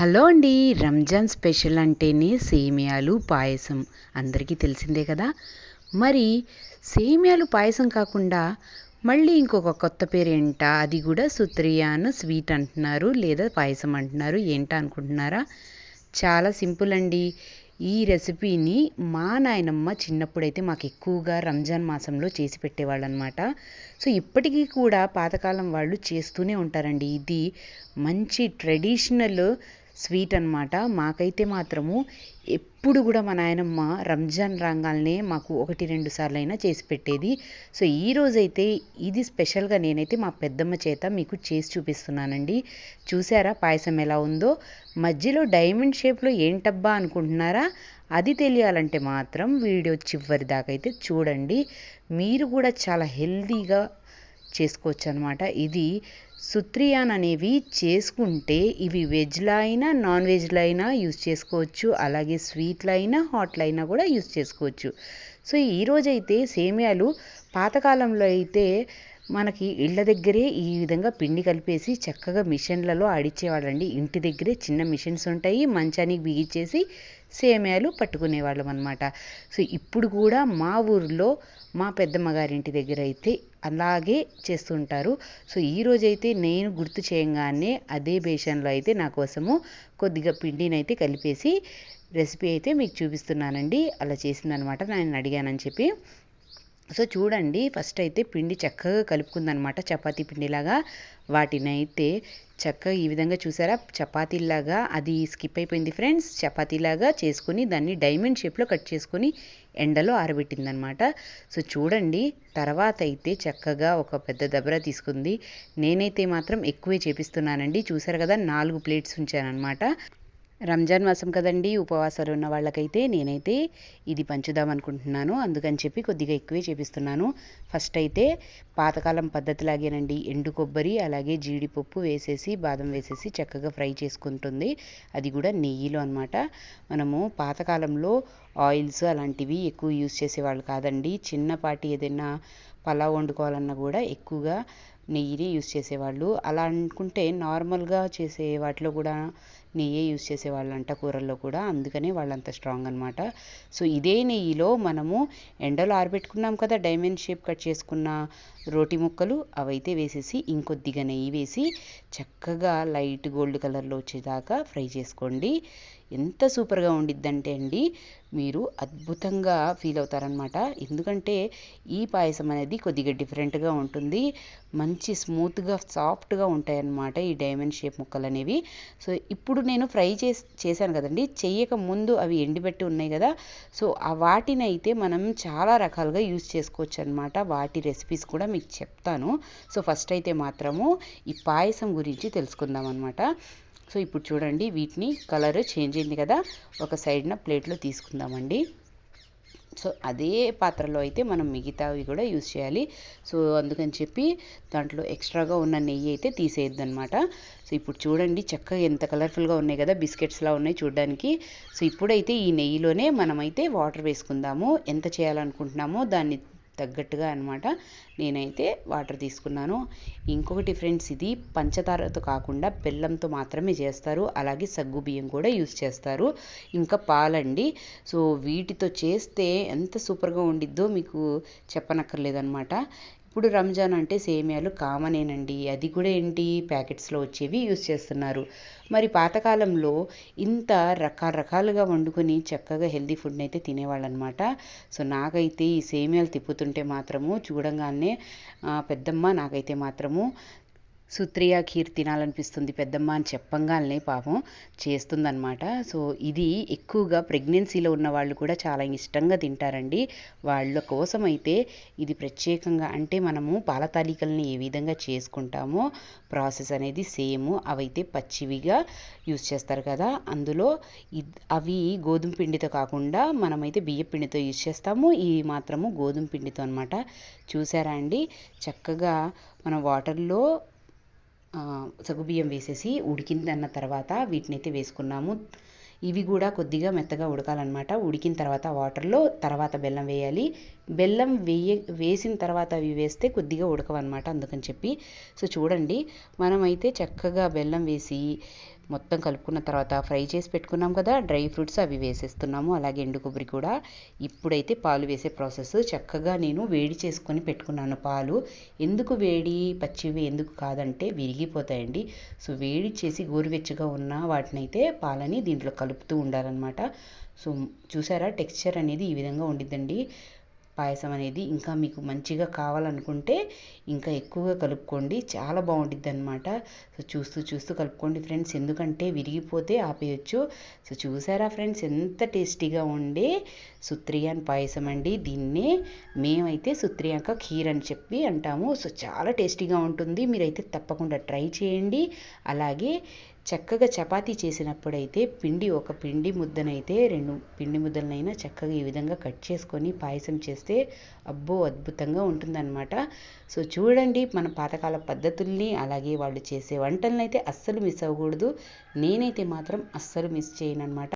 Hello అండి. Ramzan special అంటేనే సేమియాలు పాయసం. అందరికీ తెలిసిందే కదా? మరి సేమియాలు పాయసం కాకుండా మళ్ళీ ఇంకొక కొత్త పేరు ఏంట అది కూడా సుత్రియాన స్వీట్ అంటున్నారు లేదా పాయసం అంటున్నారు ఏంట అనుకుంటున్నారా? చాలా సింపుల్ అండి. ఈ రెసిపీని మా నాయనమ్మ చిన్నప్పుడైతే మాకు ఎక్కువగా రంజాన్ మాసంలో చేసి పెట్టేవాళ్ళు అనమాట సో ఇప్పటికీ కూడా పాతకాలం వాళ్ళు చేస్తూనే ఉంటారండి. ఇది మంచి ట్రెడిషనల్ స్వీట్ అనమాట మాకైతే మాత్రము ఎప్పుడు కూడా మా నాయనమ్మ రంజాన్ రాగానే మాకు ఒకటి రెండు సార్లు అయినా చేసి పెట్టేది. సో ఈ రోజైతే ఇది స్పెషల్గా నేనైతే మా పెద్దమ్మ చేత మీకు చేసి చూపిస్తున్నానండి. చూసారా పాయసం ఎలా ఉందో? మధ్యలో డైమండ్ షేప్లో ఏంటబ్బా అనుకుంటున్నారా? అది తెలియాలంటే మాత్రం వీడియో చివరి దాకా అయితే చూడండి. మీరు కూడా చాలా హెల్దీగా చేసుకోవచ్చు అనమాట ఇది సుత్రియాన్ అనేవి చేసుకుంటే ఇవి వెజ్లో అయినా నాన్ వెజ్లో అయినా యూస్ చేసుకోవచ్చు. అలాగే స్వీట్లో అయినా హాట్లో అయినా కూడా యూస్ చేసుకోవచ్చు. సో ఈరోజైతే సేమియాలు పాతకాలంలో అయితే మనకి ఇళ్ళ దగ్గరే ఈ విధంగా పిండి కలిపేసి చక్కగా మిషన్లలో ఆడిచ్చేవాళ్ళండి. ఇంటి దగ్గరే చిన్న మిషన్స్ ఉంటాయి మంచానికి బిగించేసి సేమ్యాలు పట్టుకునేవాళ్ళం అనమాట సో ఇప్పుడు కూడా మా ఊర్లో మా పెద్దమ్మ గారింటి దగ్గర అయితే అలాగే చేస్తుంటారు. సో ఈరోజైతే నేను గుర్తు చేయంగానే అదే బేషన్లో అయితే నా కోసము కొద్దిగా పిండిని అయితే కలిపేసి రెసిపీ అయితే మీకు చూపిస్తున్నానండి. అలా చేసిందనమాట నేను అడిగానని చెప్పి సో చూడండి ఫస్ట్ అయితే పిండి చక్కగా కలుపుకుందనమాట చపాతీ పిండిలాగా. వాటిని అయితే చక్కగా ఈ విధంగా చూసారా చపాతీలాగా అది స్కిప్ అయిపోయింది ఫ్రెండ్స్. చపాతీలాగా చేసుకుని దాన్ని డైమండ్ షేప్లో కట్ చేసుకొని ఎండలో ఆరబెట్టిందనమాట సో చూడండి తర్వాత అయితే చక్కగా ఒక పెద్ద దబరా తీసుకుంది. నేనైతే మాత్రం ఎక్కువే చేపిస్తున్నానండి. చూసారు కదా నాలుగు ప్లేట్స్ ఉంచానమాట రంజాన్ మాసం కదండి ఉపవాసాలు ఉన్న వాళ్ళకైతే నేనైతే ఇది పంచుదాం అనుకుంటున్నాను. అందుకని చెప్పి కొద్దిగా ఎక్కువే చేపిస్తున్నాను. ఫస్ట్ అయితే పాతకాలం పద్ధతిలాగేనండి ఎండు కొబ్బరి అలాగే జీడిపప్పు వేసేసి బాదం వేసేసి చక్కగా ఫ్రై చేసుకుంటుంది. అది కూడా నెయ్యిలో అనమాట మనము పాతకాలంలో ఆయిల్స్ అలాంటివి ఎక్కువ యూస్ చేసేవాళ్ళు కాదండి. చిన్నపాటి ఏదైనా పలావ్ వండుకోవాలన్నా కూడా ఎక్కువగా నెయ్యిని యూస్ చేసేవాళ్ళు. అలా అనుకుంటే నార్మల్గా చేసే వాటిలో కూడా నెయ్యే యూస్ చేసేవాళ్ళు అంట కూరల్లో కూడా. అందుకనే వాళ్ళంత స్ట్రాంగ్ అనమాట సో ఇదే నెయ్యిలో మనము ఎండలో ఆరబెట్టుకున్నాం కదా డైమండ్ షేప్ కట్ చేసుకున్న రోటి ముక్కలు అవైతే వేసేసి ఇంకొద్దిగా నెయ్యి వేసి చక్కగా లైట్ గోల్డ్ కలర్లో వచ్చేదాకా ఫ్రై చేసుకోండి. ఎంత సూపర్గా ఉండిద్దంటే అండి మీరు అద్భుతంగా ఫీల్ అవుతారనమాట ఎందుకంటే ఈ పాయసం అనేది కొద్దిగా డిఫరెంట్గా ఉంటుంది. మంచి స్మూత్గా సాఫ్ట్గా ఉంటాయన్నమాట ఈ డైమండ్ షేప్ ముక్కలు అనేవి సో ఇప్పుడు ఇప్పుడు నేను ఫ్రై చేసి చేశాను కదండి. చెయ్యక ముందు అవి ఎండిపెట్టి ఉన్నాయి కదా. సో ఆ వాటిని అయితే మనం చాలా రకాలుగా యూస్ చేసుకోవచ్చు అనమాట వాటి రెసిపీస్ కూడా మీకు చెప్తాను. సో ఫస్ట్ అయితే మాత్రము ఈ పాయసం గురించి తెలుసుకుందాం అనమాట సో ఇప్పుడు చూడండి వీటిని కలర్ చేంజ్ అయింది కదా. ఒక సైడ్న ప్లేట్లో తీసుకుందామండి. సో అదే పాత్రలో అయితే మనం మిగతావి కూడా యూస్ చేయాలి. సో అందుకని చెప్పి దాంట్లో ఎక్స్ట్రాగా ఉన్న నెయ్యి అయితే తీసేయద్దు అనమాట సో ఇప్పుడు చూడండి చక్కగా ఎంత కలర్ఫుల్గా ఉన్నాయి కదా బిస్కెట్స్లా ఉన్నాయి చూడడానికి. సో ఇప్పుడైతే ఈ నెయ్యిలోనే మనమైతే వాటర్ వేసుకుందాము. ఎంత చేయాలనుకుంటున్నామో దాన్ని తగ్గట్టుగా అనమాట నేనైతే వాటర్ తీసుకున్నాను. ఇంకొకటి ఫ్రెండ్స్ ఇది పంచదారతో కాకుండా బెల్లంతో మాత్రమే చేస్తారు. అలాగే సగ్గు బియ్యం కూడా యూస్ చేస్తారు. ఇంకా పాలండి. సో వీటితో చేస్తే ఎంత సూపర్గా ఉండిద్దో మీకు చెప్పనక్కర్లేదనమాట ఇప్పుడు రంజాన్ అంటే సేమియాలు కామనేనండి. అది కూడా ఏంటి? ప్యాకెట్స్లో వచ్చేవి యూస్ చేస్తున్నారు. మరి పాతకాలంలో ఇంత రకరకాలుగా వండుకొని చక్కగా హెల్తీ ఫుడ్ని అయితే తినేవాళ్ళనమాట. సో నాకైతే ఈ సేమియాలు తిప్పుతుంటే మాత్రము చూడంగానే పెద్దమ్మ నాకైతే మాత్రము సుత్రియా ఖీర్ తినాలనిపిస్తుంది పెద్దమ్మ అని చెప్పంగానే పాపం చేస్తుందనమాట సో ఇది ఎక్కువగా ప్రెగ్నెన్సీలో ఉన్న వాళ్ళు కూడా చాలా ఇష్టంగా తింటారండి. వాళ్ళ కోసం అయితే ఇది ప్రత్యేకంగా అంటే మనము పాల తాలికల్ని ఏ విధంగా చేసుకుంటామో ప్రాసెస్ అనేది సేమ్. అవైతే పచ్చివిగా యూస్ చేస్తారు కదా. అందులో అవి గోధుమ పిండితో కాకుండా మనమైతే బియ్య పిండితో యూస్ చేస్తాము. ఇవి మాత్రము గోధుమ పిండితో అనమాట చూసారా అండి? చక్కగా మనం వాటర్లో సగ్గుబియ్యం వేసేసి ఉడికిందన్న తర్వాత వీటిని అయితే వేసుకున్నాము. ఇవి కూడా కొద్దిగా మెత్తగా ఉడకాలన్నమాట. ఉడికిన తర్వాత వాటర్లో తర్వాత బెల్లం వేయాలి. బెల్లం వేయ వేసిన తర్వాత అవి వేస్తే కొద్దిగా ఉడకవన్నమాట అందుకని చెప్పి. సో చూడండి మనమైతే చక్కగా బెల్లం వేసి మొత్తం కలుపుకున్న తర్వాత ఫ్రై చేసి పెట్టుకున్నాం కదా డ్రై ఫ్రూట్స్ అవి వేసేస్తున్నాము అలాగే ఎండు కొబ్బరి కూడా. ఇప్పుడైతే పాలు వేసే ప్రాసెస్. చక్కగా నేను వేడి చేసుకొని పెట్టుకున్నాను పాలు. ఎందుకు వేడి? పచ్చివి ఎందుకు కాదంటే విరిగిపోతాయండి. సో వేడి చేసి గోరువెచ్చగా ఉన్న వాటినైతే పాలని దీంట్లో కలుపుతూ ఉండాలన్నమాట. సో చూసారా టెక్స్చర్ అనేది ఈ విధంగా ఉండిద్దండి. పాయసం అనేది ఇంకా మీకు మంచిగా కావాలనుకుంటే ఇంకా ఎక్కువగా కలుపుకోండి. చాలా బాగుంటుంది అనమాట సో చూస్తూ చూస్తూ కలుపుకోండి ఫ్రెండ్స్. ఎందుకంటే విరిగిపోతే ఆపేయచ్చు. సో చూసారా ఫ్రెండ్స్? ఎంత టేస్టీగా ఉండే సుత్రియాన్ పాయసం అండి. దీన్నే మేమైతే సుత్రియాక ఖీర్ అని చెప్పి అంటాము. సో చాలా టేస్టీగా ఉంటుంది. మీరైతే తప్పకుండా ట్రై చేయండి. అలాగే చక్కగా చపాతీ చేసినప్పుడైతే పిండి ఒక పిండి ముద్దనైతే రెండు పిండి ముద్దలనైనా చక్కగా ఈ విధంగా కట్ చేసుకొని పాయసం చేస్తే అబ్బో అద్భుతంగా ఉంటుందన్నమాట. సో చూడండి మన పాతకాల పద్ధతుల్ని అలాగే వాళ్ళు చేసే వంటలను అయితే అస్సలు మిస్ అవ్వకూడదు. నేనైతే మాత్రం అస్సలు మిస్ చేయను అనమాట